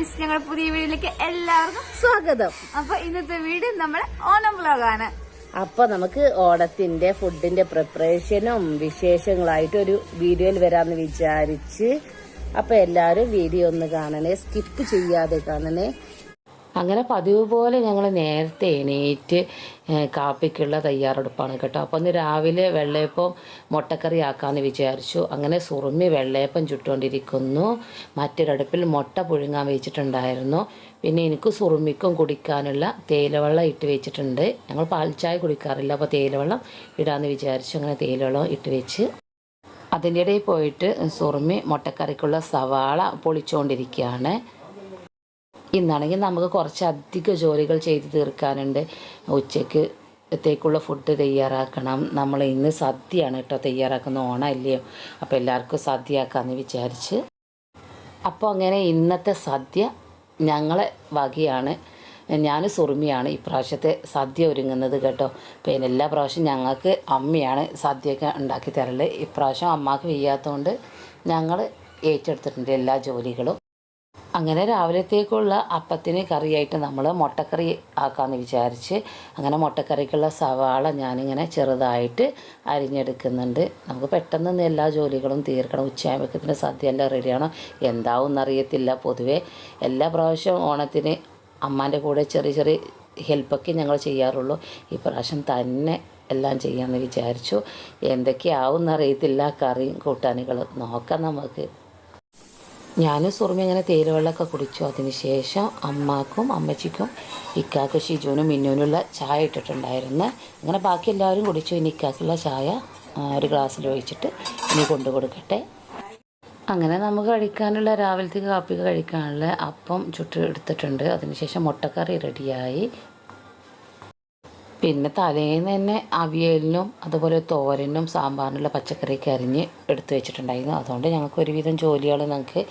Friends ഞങ്ങളുടെ പുതിയ വീഡിയോയിലേക്ക് എല്ലാവർക്കും സ്വാഗതം. അപ്പൊ ഇന്നത്തെ വീഡിയോ നമ്മുടെ ഓണം ബ്ലോഗാണ് അപ്പൊ നമുക്ക് ഓണത്തിന്റെ ഫുഡിന്റെ പ്രിപ്പറേഷനും വിശേഷങ്ങളായിട്ട് ഒരു വീഡിയോയിൽ വരാന്ന് വിചാരിച്ച് അപ്പൊ എല്ലാരും വീഡിയോ ഒന്ന് കാണണേ സ്കിപ്പ് ചെയ്യാതെ കാണണേ. അങ്ങനെ പതിവ് പോലെ ഞങ്ങൾ നേരത്തെ എണീറ്റ് കാപ്പിക്കുള്ള തയ്യാറെടുപ്പാണ് കേട്ടോ. അപ്പോൾ ഒന്ന് രാവിലെ വെള്ളയപ്പം മുട്ടക്കറി ആക്കാമെന്ന് വിചാരിച്ചു. അങ്ങനെ സുറുമി വെള്ളയപ്പം ചുട്ടുകൊണ്ടിരിക്കുന്നു മറ്റൊരടുപ്പിൽ മുട്ട പുഴുങ്ങാൻ വെച്ചിട്ടുണ്ടായിരുന്നു. പിന്നെ എനിക്ക് സുറുമിക്കും കുടിക്കാനുള്ള തേയിലവെള്ളം ഇട്ട് വെച്ചിട്ടുണ്ട്. ഞങ്ങൾ പാൽച്ചായ കുടിക്കാറില്ല അപ്പോൾ തേയിലവെള്ളം ഇടാമെന്ന് വിചാരിച്ചു. അങ്ങനെ തേയിലവെള്ളം ഇട്ട് വെച്ച് അതിന്റെ ഇടയിൽ പോയിട്ട് സുറുമി മുട്ടക്കറിക്കുള്ള സവാള പൊളിച്ചുകൊണ്ടിരിക്കുകയാണ് ഇന്നാണെങ്കിൽ നമുക്ക് കുറച്ച് അധിക ജോലികൾ ചെയ്ത് തീർക്കാനുണ്ട്. ഉച്ചയ്ക്ക് ത്തേക്കുള്ള ഫുഡ് തയ്യാറാക്കണം. നമ്മൾ ഇന്ന് സദ്യയാണ് കേട്ടോ തയ്യാറാക്കുന്ന ഓണം അല്ലേ അപ്പോൾ എല്ലാവർക്കും സദ്യയാക്കാമെന്ന് വിചാരിച്ച്. അപ്പോൾ അങ്ങനെ ഇന്നത്തെ സദ്യ ഞങ്ങളെ വകയാണ്. ഞാൻ സുറുമിയാണ് ഇപ്രാവശ്യത്തെ സദ്യ ഒരുങ്ങുന്നത് കേട്ടോ. പിന്നെ എല്ലാ പ്രാവശ്യം ഞങ്ങൾക്ക് അമ്മയാണ് സദ്യയൊക്കെ ഉണ്ടാക്കി തരൽ. ഇപ്രാവശ്യം അമ്മയ്ക്ക് വയ്യാത്തതുകൊണ്ട് ഞങ്ങൾ ഏറ്റെടുത്തിട്ടുണ്ട് എല്ലാ ജോലികളും. അങ്ങനെ രാവിലത്തേക്കുള്ള അപ്പത്തിന് കറിയായിട്ട് നമ്മൾ മുട്ടക്കറി ആക്കാമെന്ന് വിചാരിച്ച് അങ്ങനെ മുട്ടക്കറിക്കുള്ള സവാള ഞാനിങ്ങനെ ചെറുതായിട്ട് അരിഞ്ഞെടുക്കുന്നുണ്ട്. നമുക്ക് പെട്ടെന്ന് എല്ലാ ജോലികളും തീർക്കണം. ഉച്ചയാകുമ്പോഴത്തേന് സദ്യ എല്ലാം റെഡിയാണോ? എന്താവും എന്നറിയത്തില്ല പൊതുവേ എല്ലാ പ്രാവശ്യവും ഓണത്തിന് അമ്മാന്റെ കൂടെ ചെറിയ ചെറിയ ഹെൽപ്പൊക്കെ ഞങ്ങൾ ചെയ്യാറുള്ളൂ. ഈ പ്രാവശ്യം തന്നെ എല്ലാം ചെയ്യാമെന്ന് വിചാരിച്ചു. എന്തൊക്കെയാവും എന്നറിയത്തില്ല കറിയും കൂട്ടാനുകൾ നോക്കാം നമുക്ക്. ഞാനും സുറുമി അങ്ങനെ തേയിലവെള്ളമൊക്കെ കുടിച്ചു. അതിന് ശേഷം അമ്മാക്കും അമ്മച്ചിക്കും ഇക്കാക്കും ഷിജുവിനും മിന്നുവിനുള്ള ചായ ഇട്ടിട്ടുണ്ടായിരുന്നു. അങ്ങനെ ബാക്കി എല്ലാവരും കുടിച്ചു. ഇനി ഇക്കാക്കുള്ള ചായ ഒരു ഗ്ലാസ്സിൽ ഒഴിച്ചിട്ട് ഇനി കൊണ്ടു കൊടുക്കട്ടെ. അങ്ങനെ നമുക്ക് കഴിക്കാനുള്ള രാവിലത്തേക്ക് കാപ്പിക്ക് കഴിക്കാനുള്ള അപ്പം ചുട്ട് എടുത്തിട്ടുണ്ട്. അതിനുശേഷം മുട്ടക്കറി റെഡിയായി. പിന്നെ തലേന്ന് തന്നെ അവിയലിനും അതുപോലെ തോരനും സാമ്പാറിനുള്ള പച്ചക്കറിയൊക്കെ അരിഞ്ഞ് എടുത്തു വെച്ചിട്ടുണ്ടായിരുന്നു. അതുകൊണ്ട് ഞങ്ങൾക്ക് ഒരുവിധം ജോലികൾ ഞങ്ങൾക്ക്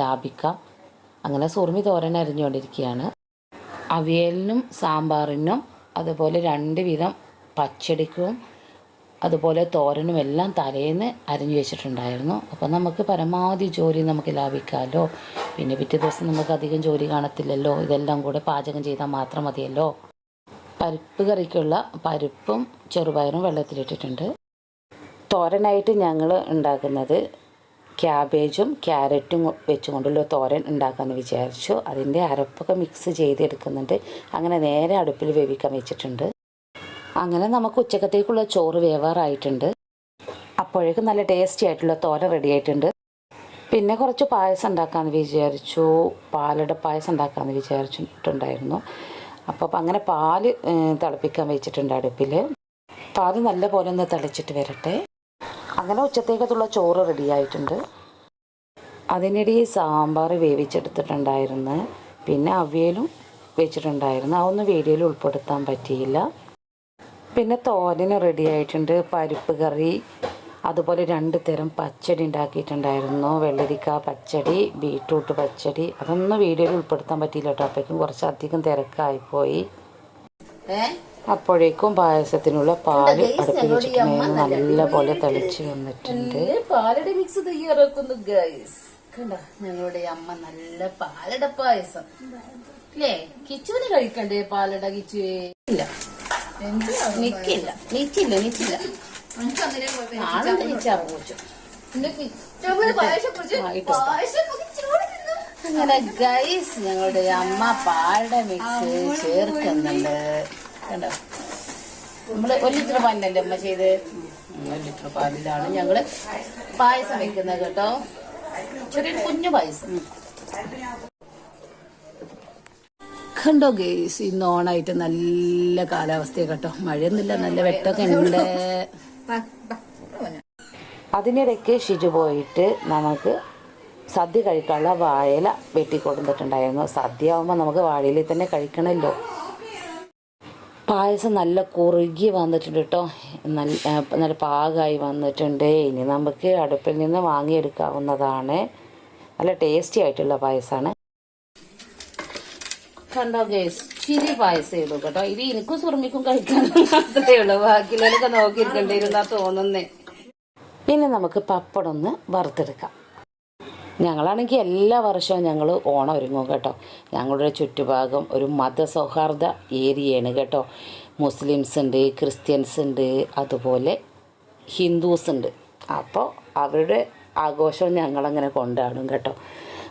ലാഭിക്കാം. അങ്ങനെ സുറുമി തോരൻ അരിഞ്ഞുകൊണ്ടിരിക്കുകയാണ്. അവിയലിനും സാമ്പാറിനും അതുപോലെ രണ്ട് വിധം പച്ചടിക്കും അതുപോലെ തോരനും എല്ലാം തലേന്ന് അരിഞ്ഞു വെച്ചിട്ടുണ്ടായിരുന്നു. അപ്പോൾ നമുക്ക് പരമാവധി ജോലി നമുക്ക് ലാഭിക്കാമല്ലോ പിന്നെ പിറ്റേ ദിവസം നമുക്ക് അധികം ജോലി കാണത്തില്ലല്ലോ? ഇതെല്ലാം കൂടെ പാചകം ചെയ്താൽ മാത്രം മതിയല്ലോ? പരിപ്പ് കറിക്കുള്ള പരിപ്പും ചെറുപയറും വെള്ളത്തിലിട്ടിട്ടുണ്ട്. തോരനായിട്ട് ഞങ്ങൾ ഉണ്ടാക്കുന്നത് ക്യാബേജും ക്യാരറ്റും വെച്ചുകൊണ്ടുള്ള തോരൻ ഉണ്ടാക്കാമെന്ന് വിചാരിച്ചു. അതിന്റെ അരപ്പൊക്കെ മിക്സ് ചെയ്തെടുക്കുന്നുണ്ട്. അങ്ങനെ നേരെ അടുപ്പിൽ വേവിക്കാൻ വെച്ചിട്ടുണ്ട്. അങ്ങനെ നമുക്ക് ഉച്ചക്കത്തേക്കുള്ള ചോറ് വേവാറായിട്ടുണ്ട്. അപ്പോഴേക്കും നല്ല ടേസ്റ്റി ആയിട്ടുള്ള തോര റെഡി ആയിട്ടുണ്ട്. പിന്നെ കുറച്ച് പായസം ഉണ്ടാക്കാമെന്ന് വിചാരിച്ചു. പാലട പായസം ഉണ്ടാക്കാമെന്ന് വിചാരിച്ചിട്ടുണ്ടായിരുന്നു. അപ്പോൾ അങ്ങനെ പാൽ തിളപ്പിക്കാൻ വെച്ചിട്ടുണ്ട് അടുപ്പിൽ പാൽ നല്ല പോലെ ഒന്ന് തിളച്ചിട്ട് വരട്ടെ. അങ്ങനെ ഉച്ചത്തേക്കത്തുള്ള ചോറ് റെഡി ആയിട്ടുണ്ട്. അതിനിടയിൽ സാമ്പാർ വേവിച്ചെടുത്തിട്ടുണ്ടായിരുന്നു. പിന്നെ അവിയലും വെച്ചിട്ടുണ്ടായിരുന്നു. അതൊന്നും വീഡിയോയിൽ ഉൾപ്പെടുത്താൻ പറ്റിയില്ല. പിന്നെ തോരന് റെഡി ആയിട്ടുണ്ട്. പരിപ്പ് കറി അതുപോലെ രണ്ട് തരം പച്ചടി ഉണ്ടാക്കിയിട്ടുണ്ടായിരുന്നു. വെള്ളരിക്ക പച്ചടി ബീട്രൂട്ട് പച്ചടി. അതൊന്നും വീഡിയോയിൽ ഉൾപ്പെടുത്താൻ പറ്റിയില്ല കേട്ടോ. അപ്പോഴേക്കും കുറച്ചധികം തിരക്കായിപ്പോയി. അപ്പോഴേക്കും പായസത്തിനുള്ള പാൽ അടുപ്പിൽ വെച്ചിട്ടുണ്ടായിരുന്നു നല്ല പോലെ തെളിച്ച് വന്നിട്ടുണ്ട്. പാലട മിക്സ് തയ്യാറാക്കുന്നു ഗൈസ് കണ്ടോ? ഞങ്ങളുടെ അമ്മ നല്ല പാലട പായസം. അല്ലേ കിച്ചുവിന് കഴിക്കണ്ടേ പാലട കിച്ചുവേ? ഇല്ല. നിക്കില്ല നിക്കില്ല നിക്കില്ല പോച്ചു ആ, ഇട്ടോ. അങ്ങനെ ഗൈസ് ഞങ്ങളുടെ അമ്മ പാലട മിക്സ് ചേർക്കുന്നുണ്ട്. കണ്ടോ? നമ്മൾ ഒരു ലിറ്റർ പാലിനല്ലേ അമ്മ ചെയ്ത്? ഒരു ലിറ്റർ പാലിലാണ് ഞങ്ങൾ പായസം വെക്കുന്നത് കേട്ടോ. ചെറിയൊരു കുഞ്ഞു പായസം. കണ്ടോ ഗേസ് ഇന്ന് ഓണായിട്ട് നല്ല കാലാവസ്ഥയാണ് കേട്ടോ. മഴയൊന്നുമില്ല നല്ല വെട്ടമൊക്കെ ഉണ്ട്. അതിനിടയ്ക്ക് ഷിജു പോയിട്ട് നമുക്ക് സദ്യ കഴിക്കാനുള്ള വാഴയില വെട്ടിക്കൊടുത്തിട്ടുണ്ടായിരുന്നു സദ്യ ആവുമ്പോൾ നമുക്ക് വാഴയിൽ തന്നെ കഴിക്കണമല്ലോ പായസം നല്ല കുറുകി വന്നിട്ടുണ്ട് കേട്ടോ നല്ല നല്ല പാകമായി വന്നിട്ടുണ്ട്. ഇനി നമുക്ക് അടുപ്പിൽ നിന്ന് വാങ്ങിയെടുക്കാവുന്നതാണ്. നല്ല ടേസ്റ്റി ആയിട്ടുള്ള പായസമാണ് കണ്ടോ ഗേസ് ചിരി പായസം ഇടും കേട്ടോ. ഇത് എനിക്കും സുർമിക്കും കഴിക്കാൻ മാത്രമേ ഉള്ളൂ. ബാക്കിയുള്ളവരൊക്കെ നോക്കിയിരിക്കേണ്ടിരുന്നാ തോന്നുന്നേ. ഇനി നമുക്ക് പപ്പടം ഒന്ന് വറുത്തെടുക്കാം. ഞങ്ങളാണെങ്കിൽ എല്ലാ വർഷവും ഞങ്ങൾ ഓണം ഒരുങ്ങും കേട്ടോ. ഞങ്ങളുടെ ചുറ്റുഭാഗം ഒരു മതസൗഹാർദ്ദ ഏരിയയാണ് കേട്ടോ. മുസ്ലിംസ് ഉണ്ട് ക്രിസ്ത്യൻസ് ഉണ്ട് അതുപോലെ ഹിന്ദുസ് ഉണ്ട്. അപ്പോൾ അവരുടെ ആഘോഷം ഞങ്ങളങ്ങനെ കൊണ്ടാടും കേട്ടോ.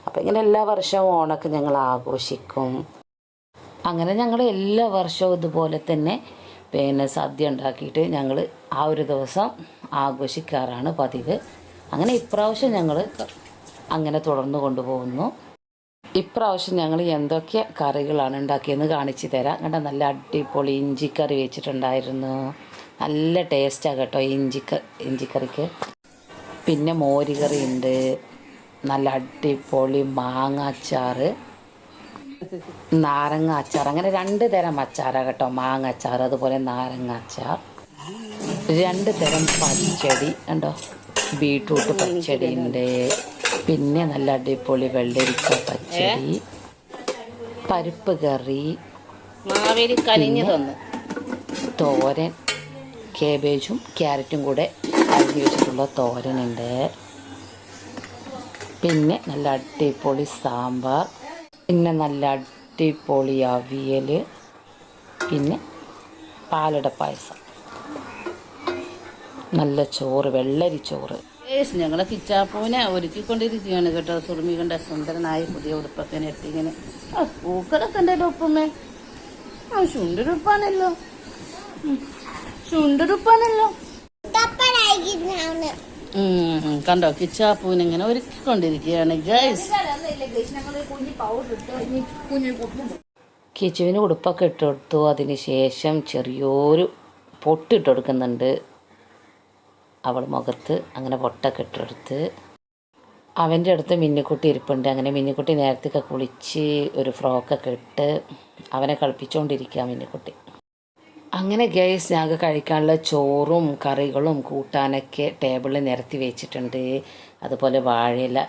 അപ്പോൾ ഇങ്ങനെ എല്ലാ വർഷവും ഓണമൊക്കെ ഞങ്ങൾ ആഘോഷിക്കും. അങ്ങനെ ഞങ്ങൾ എല്ലാ വർഷവും ഇതുപോലെ തന്നെ പിന്നെ സദ്യ ഉണ്ടാക്കിയിട്ട് ഞങ്ങൾ ആ ഒരു ദിവസം ആഘോഷിക്കാറാണ് പതിവ്. അങ്ങനെ ഇപ്രാവശ്യം ഞങ്ങൾ അങ്ങനെ തുടർന്ന് കൊണ്ടുപോകുന്നു. ഇപ്രാവശ്യം ഞങ്ങൾ എന്തൊക്കെ കറികളാണ് ഉണ്ടാക്കിയെന്ന് കാണിച്ചു തരാം. കണ്ട നല്ല അടിപൊളി ഇഞ്ചിക്കറി വെച്ചിട്ടുണ്ടായിരുന്നു. നല്ല ടേസ്റ്റാണ് കേട്ടോ ഇഞ്ചിക്ക ഇഞ്ചിക്കറിക്ക്. പിന്നെ മോരുകറി ഉണ്ട്. നല്ല അടിപൊളി മാങ്ങ അച്ചാറ് നാരങ്ങ അച്ചാർ. അങ്ങനെ രണ്ട് തരം അച്ചാറാണ് കേട്ടോ. മാങ്ങ അച്ചാർ അതുപോലെ നാരങ്ങ അച്ചാർ. രണ്ട് തരം പച്ചടി ഉണ്ടോ ബീട്രൂട്ട് പച്ചടി ഉണ്ട് പിന്നെ നല്ല അടിപൊളി വെള്ളരിക്ക പച്ചടി. പരിപ്പ് കറി. തോരൻ കേബേജും ക്യാരറ്റും കൂടെ അരിഞ്ഞു വെച്ചിട്ടുള്ള തോരനുണ്ട്. പിന്നെ നല്ല അടിപൊളി സാമ്പാർ. പിന്നെ നല്ല അടിപൊളി അവിയൽ പിന്നെ പാലട പായസം. നല്ല ചോറ് വെള്ളരി ചോറ്. ഏസ് ഞങ്ങളെ കിച്ചാപ്പൂവിനെ ഒരുക്കിക്കൊണ്ടിരിക്കുകയാണ് കേട്ടോ. സുറുമി കണ്ട സുന്ദരനായ പുതിയ ഉടുപ്പൊക്കെ എത്തിങ്ങനെ ആ പൂക്കളൊക്കെ ഉണ്ടല്ലോ ഉപ്പമ്മേ. ആ ചുണ്ടുരുപ്പാണല്ലോ ചുണ്ടുരുപ്പാണല്ലോ കണ്ടോ? കിച്ചാപ്പൂവിനെ ഇങ്ങനെ ഒരുക്കിക്കൊണ്ടിരിക്കുകയാണ് ഗൈസ് കിച്ചുവിന് ഉടുപ്പൊക്കെ ഇട്ട് കൊടുത്തു. അതിന് ശേഷം ചെറിയൊരു പൊട്ടിട്ട് കൊടുക്കുന്നുണ്ട്. അവൾ മുഖത്ത് അങ്ങനെ പൊട്ടൊക്കെ ഇട്ടെടുത്ത് അവന്റെ അടുത്ത് മിന്നിക്കുട്ടി ഇരിപ്പുണ്ട്. അങ്ങനെ മിന്നിക്കുട്ടി നേരത്തെയൊക്കെ കുളിച്ച് ഒരു ഫ്രോക്കൊക്കെ ഇട്ട് അവനെ കളിപ്പിച്ചുകൊണ്ടിരിക്കുക മിന്നിക്കുട്ടി. അങ്ങനെ ഗൈസ് ഞങ്ങൾക്ക് കഴിക്കാനുള്ള ചോറും കറികളും കൂട്ടാനൊക്കെ ടേബിളിൽ നിരത്തി വെച്ചിട്ടുണ്ട്. അതുപോലെ വാഴയില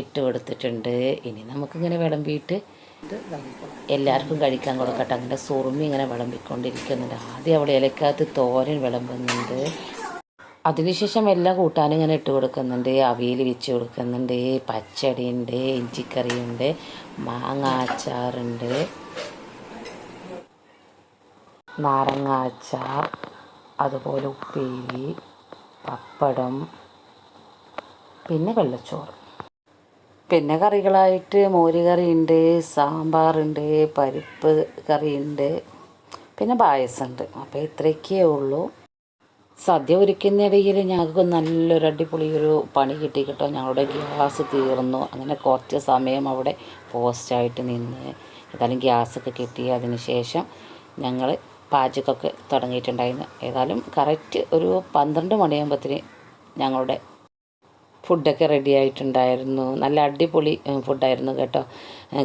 ഇട്ട് കൊടുത്തിട്ടുണ്ട്. ഇനി നമുക്കിങ്ങനെ വിളമ്പിയിട്ട് എല്ലാവർക്കും കഴിക്കാൻ കൊടുക്കട്ടെ. അങ്ങനെ സുറുമി ഇങ്ങനെ വിളമ്പിക്കൊണ്ടിരിക്കുന്നുണ്ട് ആദ്യം അവിടെ ഇലക്കകത്ത് തോരൻ വിളമ്പുന്നുണ്ട്. അതിനുശേഷം എല്ലാ കൂട്ടാനും ഇങ്ങനെ ഇട്ട് കൊടുക്കുന്നുണ്ട്. അവിയൽ വെച്ച് കൊടുക്കുന്നുണ്ട്. പച്ചടിയുണ്ട് ഇഞ്ചിക്കറിയുണ്ട് മാങ്ങ അച്ചാറുണ്ട്. നാരങ്ങ അച്ചാർ അതുപോലെ ഉപ്പേരി പപ്പടം പിന്നെ വെള്ളച്ചോറ്. പിന്നെ കറികളായിട്ട് മോര് കറിയുണ്ട് സാമ്പാറുണ്ട് പരിപ്പ് കറിയുണ്ട് പിന്നെ പായസമുണ്ട്. അപ്പോൾ ഇത്രയൊക്കെ ഉള്ളൂ. സദ്യ ഒരുക്കുന്നിടയിൽ ഞങ്ങൾക്ക് നല്ലൊരു അടിപൊളി ഒരു പണി കിട്ടി കേട്ടോ. ഞങ്ങളുടെ ഗ്യാസ് തീർന്നു. അങ്ങനെ കുറച്ച് സമയം അവിടെ പോസ്റ്റായിട്ട് നിന്ന് ഏതായാലും ഗ്യാസൊക്കെ കിട്ടി. അതിന് ശേഷം ഞങ്ങൾ പാചകമൊക്കെ തുടങ്ങിയിട്ടുണ്ടായിരുന്നു. ഏതായാലും കറക്റ്റ് ഒരു പന്ത്രണ്ട് മണിയാകുമ്പോഴത്തേന് ഞങ്ങളുടെ ഫുഡൊക്കെ റെഡി ആയിട്ടുണ്ടായിരുന്നു. നല്ല അടിപൊളി ഫുഡായിരുന്നു കേട്ടോ.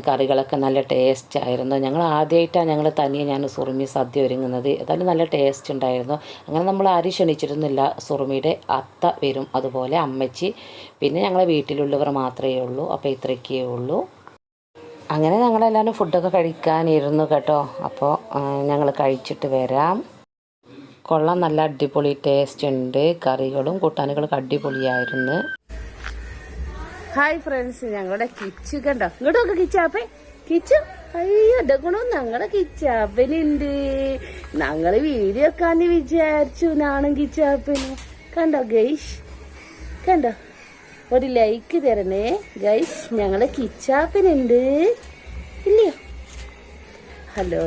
കറികളൊക്കെ നല്ല ടേസ്റ്റ് ആയിരുന്നു. ഞങ്ങൾ ആദ്യമായിട്ടാണ് ഞങ്ങൾ തനിയെ ഞാൻ സുറുമി സദ്യ ഒരുങ്ങുന്നത്. ഏതായാലും നല്ല ടേസ്റ്റ് ഉണ്ടായിരുന്നു. അങ്ങനെ നമ്മൾ ആരും ക്ഷണിച്ചിരുന്നില്ല. സുറുമിയുടെ അത്ത വരും അതുപോലെ അമ്മച്ചി. പിന്നെ ഞങ്ങളെ വീട്ടിലുള്ളവർ മാത്രമേ ഉള്ളൂ. അപ്പോൾ ഇത്രയൊക്കെയേ ഉള്ളൂ. അങ്ങനെ ഞങ്ങളെല്ലാവരും ഫുഡൊക്കെ കഴിക്കാനിരുന്നു കേട്ടോ. അപ്പോൾ ഞങ്ങൾ കഴിച്ചിട്ട് വരാം. കൊള്ളാൻ നല്ല അടിപൊളി ടേസ്റ്റ് ഉണ്ട്. കറികളും കൂട്ടാനുകളൊക്കെ അടിപൊളിയായിരുന്നു. ഹായ് ഫ്രണ്ട്സ് ഞങ്ങളുടെ കിച്ചു കണ്ടോ? ഇങ്ങോട്ട് നോക്ക് കിച്ചാപ്പേ കിച്ചു അയ്യോ എടുക്കണോ ഞങ്ങളുടെ കിച്ചാപ്പനുണ്ട് ഞങ്ങൾ വീഡിയോ വെക്കാന്ന് വിചാരിച്ചു നാണം കിച്ചാപ്പന് കണ്ടോ ഗൈഷ് കണ്ടോ? ഒരു ലൈക്ക് തരണേ. ഗൈസ് ഞങ്ങളെ കിച്ചാപ്പനുണ്ട് ഇല്ലയോ? ഹലോ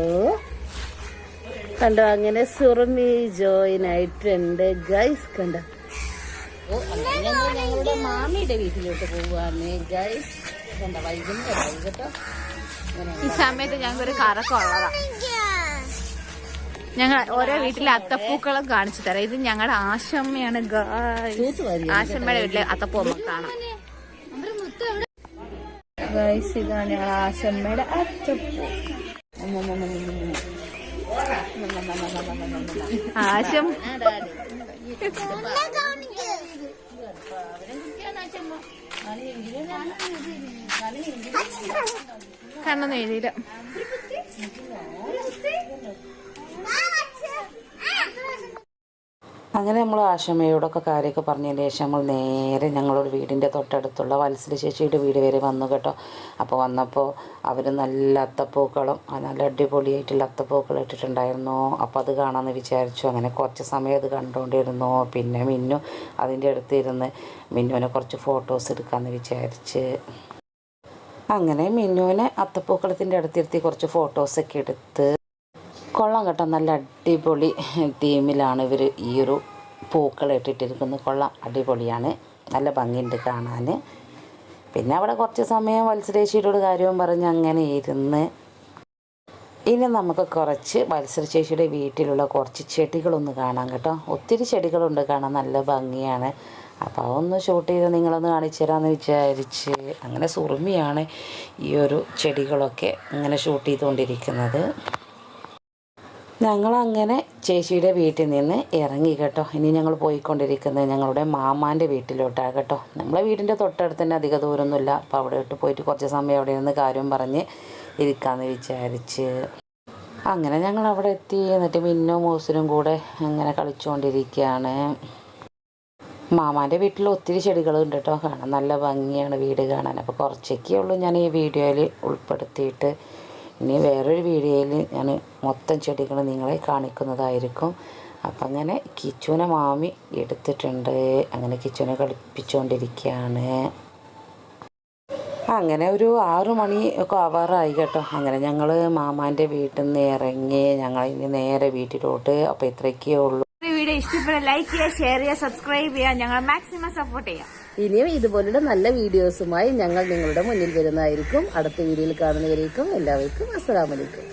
കണ്ടോ അങ്ങനെ സുറമി ജോയിൻ ആയിട്ടുണ്ട്. ഗൈസ് കണ്ടോ? ഓ അങ്ങനെ ഞങ്ങൾ ഞങ്ങളുടെ മാമിയുടെ വീട്ടിലോട്ട് പോവുകയാണ് ഗൈസ് കണ്ടോ വൈകുന്നേരം കേട്ടോ? ഈ സമയത്ത് ഞങ്ങൾക്കൊരു കറക്കം ഉള്ളതാ. ഞങ്ങൾ ഓരോ വീട്ടിലെ അത്തപ്പൂക്കളും കാണിച്ചു തരാം. ഇത് ഞങ്ങളുടെ ആശമ്മയാണ് ആശമ്മയുടെ വീട്ടിലെ അത്തപ്പൂമ്മ കാണാം. ഗൈസ് ഇതാണ് ഞങ്ങളുടെ ആശമ്മയുടെ അത്തപ്പൂ ആശം. കണ്ണൊന്നും എഴുതിയില്ല. അങ്ങനെ നമ്മൾ ആശമയോടൊക്കെ കാര്യമൊക്കെ പറഞ്ഞതിന് ശേഷം നമ്മൾ നേരെ ഞങ്ങളുടെ വീടിന്റെ തൊട്ടടുത്തുള്ള വത്സര ചേച്ചിയുടെ വീട് വരെ വന്നു കേട്ടോ. അപ്പോൾ വന്നപ്പോൾ അവർ നല്ല അത്തപ്പൂക്കളും നല്ല അടിപൊളിയായിട്ടുള്ള അത്തപ്പൂക്കൾ ഇട്ടിട്ടുണ്ടായിരുന്നു. അപ്പോൾ അത് കാണാമെന്ന് വിചാരിച്ചു. അങ്ങനെ കുറച്ച് സമയം അത് കണ്ടുകൊണ്ടിരുന്നു പിന്നെ മിന്നു അതിന്റെ അടുത്ത് ഇരുന്ന് മിന്നുവിനെ കുറച്ച് ഫോട്ടോസ് എടുക്കാമെന്ന് വിചാരിച്ച്. അങ്ങനെ മിന്നുവിനെ അത്തപ്പൂക്കളത്തിന്റെ അടുത്തിരുത്തി കുറച്ച് ഫോട്ടോസൊക്കെ എടുത്ത് കൊള്ളാം കേട്ടോ. നല്ല അടിപൊളി തീമിലാണ് ഇവർ ഈ ഒരു പൂക്കൾ ഇട്ടിട്ടിരിക്കുന്നത്. കൊള്ളാം. അടിപൊളിയാണ്. നല്ല ഭംഗിയുണ്ട് കാണാൻ പിന്നെ അവിടെ കുറച്ച് സമയം വത്സരേശിയോട് കാര്യവും പറഞ്ഞ് അങ്ങനെ ഇരുന്ന് ഇനി നമുക്ക് കുറച്ച് മത്സരശേഷിയുടെ വീട്ടിലുള്ള കുറച്ച് ചെടികളൊന്ന് കാണാം കേട്ടോ. ഒത്തിരി ചെടികളുണ്ട് കാണാൻ. നല്ല ഭംഗിയാണ്. അപ്പോൾ അതൊന്ന് ഷൂട്ട് ചെയ്ത് നിങ്ങളൊന്ന് കാണിച്ചു തരാമെന്ന് വിചാരിച്ച് അങ്ങനെ സുറുമിയാണ് ഈ ഒരു ചെടികളൊക്കെ ഇങ്ങനെ ഷൂട്ട് ചെയ്തുകൊണ്ടിരിക്കുന്നത്. ഞങ്ങളങ്ങനെ ചേച്ചിയുടെ വീട്ടിൽ നിന്ന് ഇറങ്ങി കേട്ടോ. ഇനി ഞങ്ങൾ പോയിക്കൊണ്ടിരിക്കുന്നത് ഞങ്ങളുടെ മാമാന്റെ വീട്ടിലോട്ടാണ് കേട്ടോ. നമ്മളെ വീടിന്റെ തൊട്ടടുത്ത് തന്നെ അധിക ദൂരമൊന്നുമില്ല. അപ്പോൾ അവിടെ ഇട്ട് പോയിട്ട് കുറച്ച് സമയം അവിടെ ഇരുന്ന് കാര്യം പറഞ്ഞ് ഇരിക്കാമെന്ന് വിചാരിച്ച്. അങ്ങനെ ഞങ്ങൾ അവിടെ എത്തി. എന്നിട്ട് മിന്നോ മൂസിനും കൂടെ അങ്ങനെ കളിച്ചുകൊണ്ടിരിക്കുകയാണ് മാമാന്റെ വീട്ടിൽ ഒത്തിരി ചെടികളുണ്ട് കേട്ടോ. കാണാൻ നല്ല ഭംഗിയാണ് വീട് കാണാൻ. അപ്പോൾ കുറച്ചൊക്കെ ഉള്ളൂ ഞാൻ ഈ വീഡിയോയിൽ ഉൾപ്പെടുത്തിയിട്ട്. ഇനി വേറൊരു വീഡിയോയിൽ ഞാൻ മൊത്തം ചെടികൾ നിങ്ങളെ കാണിക്കുന്നതായിരിക്കും. അപ്പം അങ്ങനെ കിച്ചുവിനെ മാമി എടുത്തിട്ടുണ്ട്. അങ്ങനെ കിച്ചുവിനെ കളിപ്പിച്ചുകൊണ്ടിരിക്കുകയാണ് അങ്ങനെ ഒരു ആറു മണി ഒക്കെ ആവാറായി കേട്ടോ. അങ്ങനെ ഞങ്ങൾ മാമാന്റെ വീട്ടിൽ നിന്ന് ഇറങ്ങി ഞങ്ങൾ ഇനി നേരെ വീട്ടിലോട്ട്. അപ്പോൾ ഇത്രയൊക്കെയേ ഉള്ളൂ. വീഡിയോ ഇഷ്ടപ്പെട്ട ലൈക്ക് ചെയ്യുക ഷെയർ ചെയ്യുക സബ്സ്ക്രൈബ് ചെയ്യുക. ഞങ്ങൾ മാക്സിമം സപ്പോർട്ട് ചെയ്യാം ഇനിയും ഇതുപോലുള്ള നല്ല വീഡിയോസുമായി ഞങ്ങൾ നിങ്ങളുടെ മുന്നിൽ വരുന്നതായിരിക്കും. അടുത്ത വീഡിയോയിൽ കാണുന്നവരേക്കും എല്ലാവർക്കും അസ്സലാമലൈക്കും